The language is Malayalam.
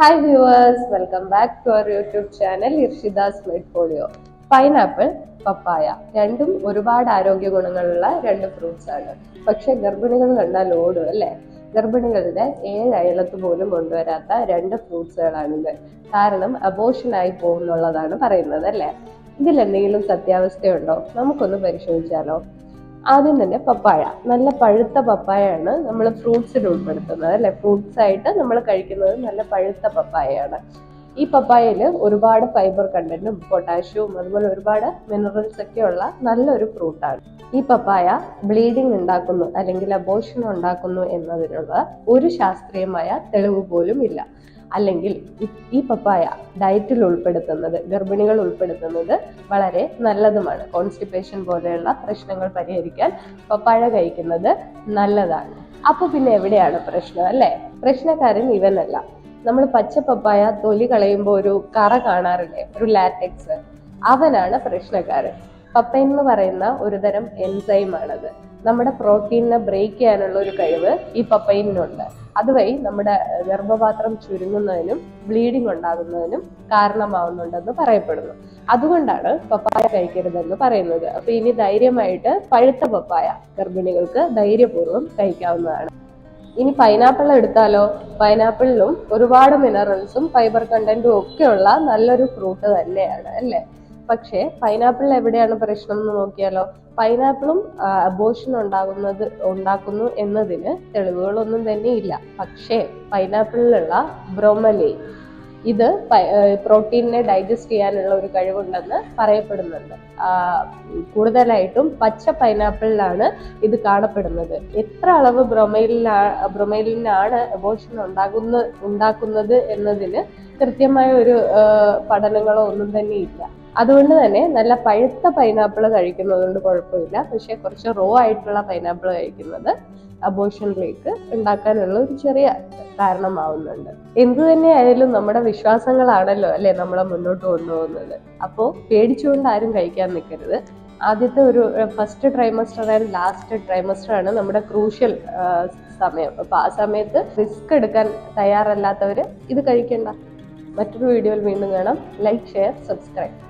Hi viewers welcome back to our YouTube channel Irshidas polio pineapple പപ്പായ രണ്ടും ഒരുപാട് ആരോഗ്യ ഗുണങ്ങളുള്ള രണ്ട് ഫ്രൂട്ട്സ് ആണ്. പക്ഷെ ഗർഭിണികൾ കണ്ടാൽ ഓടും അല്ലേ? ഗർഭിണികളുടെ ഏഴ് അയലത്ത് പോലും കൊണ്ടുവരാത്ത രണ്ട് ഫ്രൂട്ട്സുകളാണിത് കാരണം അബോഷൻ ആയി പോകുന്നുള്ളതാണ് പറയുന്നത് അല്ലേ? ഇതിൽ എന്തെങ്കിലും സത്യാവസ്ഥയുണ്ടോ? നമുക്കൊന്ന് പരിശോധിച്ചാലോ? ആദ്യം തന്നെ പപ്പായ. നല്ല പഴുത്ത പപ്പായയാണ് നമ്മൾ ഫ്രൂട്ട്സിൽ ഉൾപ്പെടുത്തുന്നത് അല്ലെ? ഫ്രൂട്ട്സ് ആയിട്ട് നമ്മൾ കഴിക്കുന്നത് നല്ല പഴുത്ത പപ്പായയാണ്. ഈ പപ്പായയിൽ ഒരുപാട് ഫൈബർ കണ്ടന്റും പൊട്ടാഷ്യവും അതുപോലെ ഒരുപാട് മിനറൽസ് ഒക്കെ ഉള്ള നല്ലൊരു ഫ്രൂട്ടാണ്. ഈ പപ്പായ ബ്ലീഡിംഗ് ഉണ്ടാക്കുന്നു അല്ലെങ്കിൽ അബോഷൻ ഉണ്ടാക്കുന്നു എന്നതിനുള്ള ഒരു ശാസ്ത്രീയമായ തെളിവ് പോലും ഇല്ല. അല്ലെങ്കിൽ ഈ- പപ്പായ ഡയറ്റിൽ ഉൾപ്പെടുത്തുന്നത് ഗർഭിണികൾ ഉൾപ്പെടുത്തുന്നത് വളരെ നല്ലതുമാണ്. കോൺസ്റ്റിപ്പേഷൻ പോലെയുള്ള പ്രശ്നങ്ങൾ പരിഹരിക്കാൻ പപ്പായ കഴിക്കുന്നത് നല്ലതാണ്. അപ്പൊ പിന്നെ എവിടെയാണ് പ്രശ്നം അല്ലേ? പ്രശ്നക്കാരൻ ഇവനല്ല. നമ്മൾ പച്ച പപ്പായ തൊലി കളയുമ്പോൾ ഒരു കറ കാണാറില്ലേ? ഒരു ലാറ്റക്സ് അവനാണ് പ്രശ്നക്കാരൻ. പപ്പൈൻ എന്ന് പറയുന്ന ഒരു തരം എൻസൈം ആണത്. നമ്മുടെ പ്രോട്ടീനിനെ ബ്രേക്ക് ചെയ്യാനുള്ള ഒരു കഴിവ് ഈ പപ്പൈനുണ്ട് അതുവഴി നമ്മുടെ ഗർഭപാത്രം ചുരുങ്ങുന്നതിനും ബ്ലീഡിംഗ് ഉണ്ടാകുന്നതിനും കാരണമാവുന്നുണ്ടെന്ന് പറയപ്പെടുന്നു. അതുകൊണ്ടാണ് പപ്പായ കഴിക്കരുതെന്ന് പറയുന്നത്. അപ്പൊ ഇനി ധൈര്യമായിട്ട് പഴുത്ത പപ്പായ ഗർഭിണികൾക്ക് ധൈര്യപൂർവം കഴിക്കാവുന്നതാണ്. ഇനി പൈനാപ്പിൾ എടുത്താലോ? പൈനാപ്പിളിലും ഒരുപാട് മിനറൽസും ഫൈബർ കണ്ടന്റും ഒക്കെയുള്ള നല്ലൊരു ഫ്രൂട്ട് തന്നെയാണ് അല്ലേ? പക്ഷേ പൈനാപ്പിളിൽ എവിടെയാണ് പ്രശ്നം എന്ന് നോക്കിയാലോ പൈനാപ്പിളും അബോഷൻ ഉണ്ടാകുന്നത് ഉണ്ടാക്കുന്നു എന്നതിന് തെളിവുകളൊന്നും തന്നെ ഇല്ല. പക്ഷേ പൈനാപ്പിളിലുള്ള ബ്രോമലൈൻ ഇത് പ്രോട്ടീനെ ഡൈജസ്റ്റ് ചെയ്യാനുള്ള ഒരു കഴിവുണ്ടെന്ന് പറയപ്പെടുന്നുണ്ട്. കൂടുതലായിട്ടും പച്ച പൈനാപ്പിളിലാണ് ഇത് കാണപ്പെടുന്നത്. എത്ര അളവ് ബ്രൊമൈലിനാ ബ്രൊമൈലിനാണ് അബോഷൻ ഉണ്ടാകുന്ന ഉണ്ടാക്കുന്നത് എന്നതിന് കൃത്യമായ ഒരു പഠനങ്ങളോ ഒന്നും തന്നെ ഇല്ല. അതുകൊണ്ട് തന്നെ നല്ല പഴുത്ത പൈനാപ്പിൾ കഴിക്കുന്നതുകൊണ്ട് കുഴപ്പമില്ല. പക്ഷെ കുറച്ച് റോ ആയിട്ടുള്ള പൈനാപ്പിൾ കഴിക്കുന്നത് അബോഷനിലേക്ക് ഉണ്ടാക്കാനുള്ള ഒരു ചെറിയ കാരണമാവുന്നുണ്ട്. എന്തു തന്നെയായാലും നമ്മുടെ വിശ്വാസങ്ങളാണല്ലോ അല്ലെ നമ്മളെ മുന്നോട്ട് കൊണ്ടുപോകുന്നത്. അപ്പോൾ പേടിച്ചുകൊണ്ട് ആരും കഴിക്കാൻ നിൽക്കരുത്. ആദ്യത്തെ ഒരു first trimester and last trimester ആണ് നമ്മുടെ ക്രൂഷ്യൽ സമയം. അപ്പൊ ആ സമയത്ത് റിസ്ക് എടുക്കാൻ തയ്യാറല്ലാത്തവര് ഇത് കഴിക്കണ്ട. മറ്റൊരു വീഡിയോയിൽ വീണ്ടും കാണാം. Like share subscribe